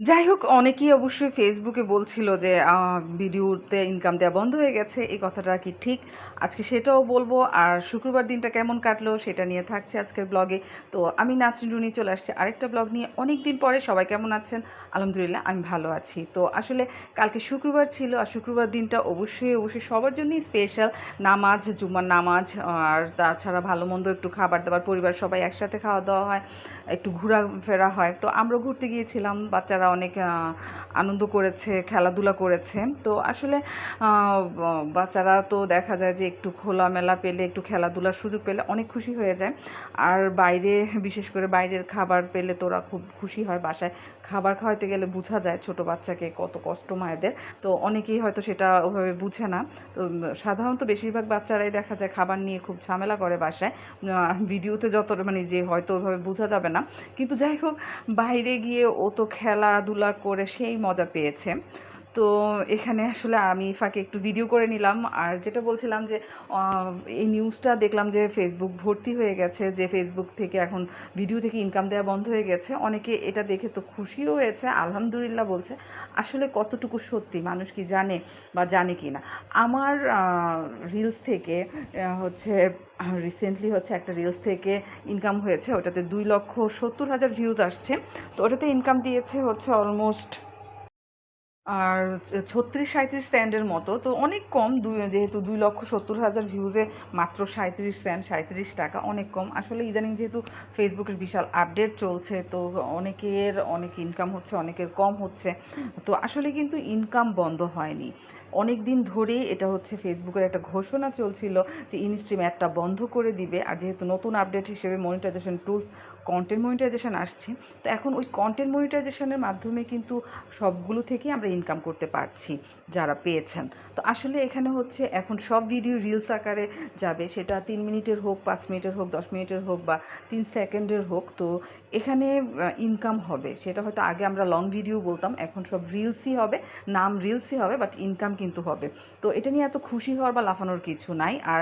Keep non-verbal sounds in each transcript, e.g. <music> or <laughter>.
যাই হোক, অনেকেই অবশ্যই ফেসবুকে বলছিল যে ভিডিওতে ইনকাম দেওয়া বন্ধ হয়ে গেছে, এই কথাটা কি ঠিক? আজকে সেটাও বলব। আর শুক্রবার দিনটা কেমন কাটলো সেটা নিয়ে থাকছে আজকের ব্লগে। তো আমি নাসরিন রুনি চলে আসছি আরেকটা ব্লগ নিয়ে। অনেক দিন পরে সবাই কেমন আছেন? আলহামদুলিল্লাহ, আমি ভালো আছি। তো আসলে কালকে শুক্রবার ছিল, আর শুক্রবার দিনটা অবশ্যই অবশ্যই সবার জন্যই স্পেশাল নামাজ, জুমার নামাজ, আর তাছাড়া ভালো মন্দ একটু খাবার দাবার, পরিবার সবাই একসাথে খাওয়া দাওয়া হয়, একটু ঘোরাফেরা হয়। তো আমরা ঘুরতে গিয়েছিলাম, বাচ্চারা অনেক আনন্দ করেছে, খেলাধুলা করেছে। তো আসলে বাচ্চারা তো দেখা যায় যে একটু খোলামেলা পেলে, একটু খেলাধুলার সুযোগ পেলে অনেক খুশি হয়ে যায়। আর বাইরে, বিশেষ করে বাইরের খাবার পেলে তোরা খুব খুশি হয় বাসায়। খাবার খাওয়াতে গেলে বোঝা যায় ছোট বাচ্চাকে কত কষ্ট মায়েদের। তো অনেকেই হয়তো সেটা ওভাবে বুঝে না। তো সাধারণত বেশিরভাগ বাচ্চারাই দেখা যায় খাবার নিয়ে খুব ঝামেলা করে বাসায়। ভিডিওতে যত মানে যে হয়তো ওভাবে বোঝা যাবে না। কিন্তু যাই হোক, বাইরে গিয়ে ও তো খেলাধুলা করে সেই মজা পেয়েছে। তো এখানে আসলে আমি ফাঁকে একটু ভিডিও করে নিলাম। আর যেটা বলছিলাম যে এই নিউজটা দেখলাম যে ফেসবুক ভর্তি হয়ে গেছে, যে ফেসবুক থেকে এখন ভিডিও থেকে ইনকাম দেওয়া বন্ধ হয়ে গেছে। অনেকে এটা দেখে তো খুশিও হয়েছে, আলহামদুলিল্লাহ বলছে। আসলে কতটুকু সত্যি, মানুষ কি জানে বা জানে কি না? আমার রিলস থেকে হচ্ছে রিসেন্টলি হচ্ছে একটা রিলস থেকে ইনকাম হয়েছে, ওটাতে দুই লক্ষ সত্তর হাজার ভিউজ আসছে। তো ওটাতে ইনকাম দিয়েছে হচ্ছে অলমোস্ট আর ছত্রিশ সাঁত্রিশ স্যান্ডের মতো, তো অনেক কম, দুই, যেহেতু দুই লক্ষ সত্তর হাজার ভিউজে মাত্র সাঁত্রিশ স্যান্ড সাঁত্রিশ টাকা, অনেক কম। আসলে ইদানিং যেহেতু ফেসবুকের বিশাল আপডেট চলছে, তো অনেকের, অনেক ইনকাম হচ্ছে, অনেকের কম হচ্ছে, তো আসলে কিন্তু ইনকাম বন্ধ হয়নি। অনেক দিন ধরেই এটা হচ্ছে ফেসবুকের একটা ঘোষণা চলছিল যে ইনস্ট্রিম অ্যাপটা বন্ধ করে দিবে। আর যেহেতু নতুন আপডেট হিসেবে মনিটাইজেশন টুলস কন্টেন্ট মনিটাইজেশন আসছে, তো এখন ওই কন্টেন্ট মনিটাইজেশনের মাধ্যমে কিন্তু সবগুলো থেকে আমরা ইনকাম করতে পারছি যারা পেয়েছেন। তো আসলে এখানে হচ্ছে এখন সব ভিডিও রিলস আকারে যাবে। সেটা তিন মিনিটের হোক, পাঁচ মিনিটের হোক, দশ মিনিটের হোক বা তিন সেকেন্ডের হোক, তো এখানে ইনকাম হবে। সেটা হয়তো আগে আমরা লং ভিডিও বলতাম, এখন সব রিলসই হবে, নাম রিলসই হবে বাট ইনকাম কিন্তু হবে। তো এটা নিয়ে এত খুশি হওয়ার বা লাফানোর কিছু নাই আর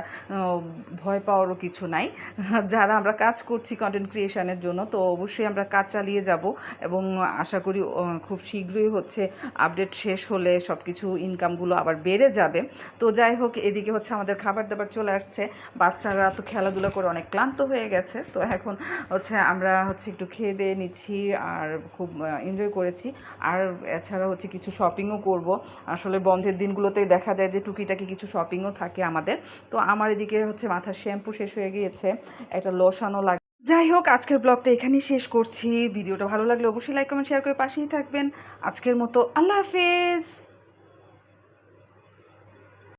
ভয় পাওয়ারও কিছু নাই। <laughs> যারা আমরা কাজ করছি কন্টেন্ট ক্রিয়েশনের জন্য, তো অবশ্যই আমরা কাজ চালিয়ে যাব এবং আশা করি খুব শীঘ্রই হচ্ছে আপডেট শেষ হলে সব কিছু ইনকামগুলো আবার বেড়ে যাবে। তো যাই হোক, এদিকে হচ্ছে আমাদের খাবার দাবার চলে আসছে। বাচ্চারা তো খেলাধুলা করে অনেক ক্লান্ত হয়ে গেছে। তো এখন হচ্ছে আমরা হচ্ছে একটু খেয়ে দিয়ে নিচ্ছি আর খুব এনজয় করেছি। আর এছাড়া হচ্ছে কিছু শপিংও করব। আসলে বন্ধের দিনগুলোতেই দেখা যায় যে টুকিটাকি কিছু শপিংও থাকে আমাদের। তো আমার এদিকে হচ্ছে মাথার শ্যাম্পু শেষ হয়ে গিয়েছে, একটা লোশনও লাগে যাই হোক, আজকের ব্লগটা এখানেই শেষ করছি। ভিডিওটা ভালো লাগলে অবশ্যই লাইক কমেন্ট শেয়ার করে পাশেই থাকবেন। আজকের মতো আল্লাহ হাফেজ!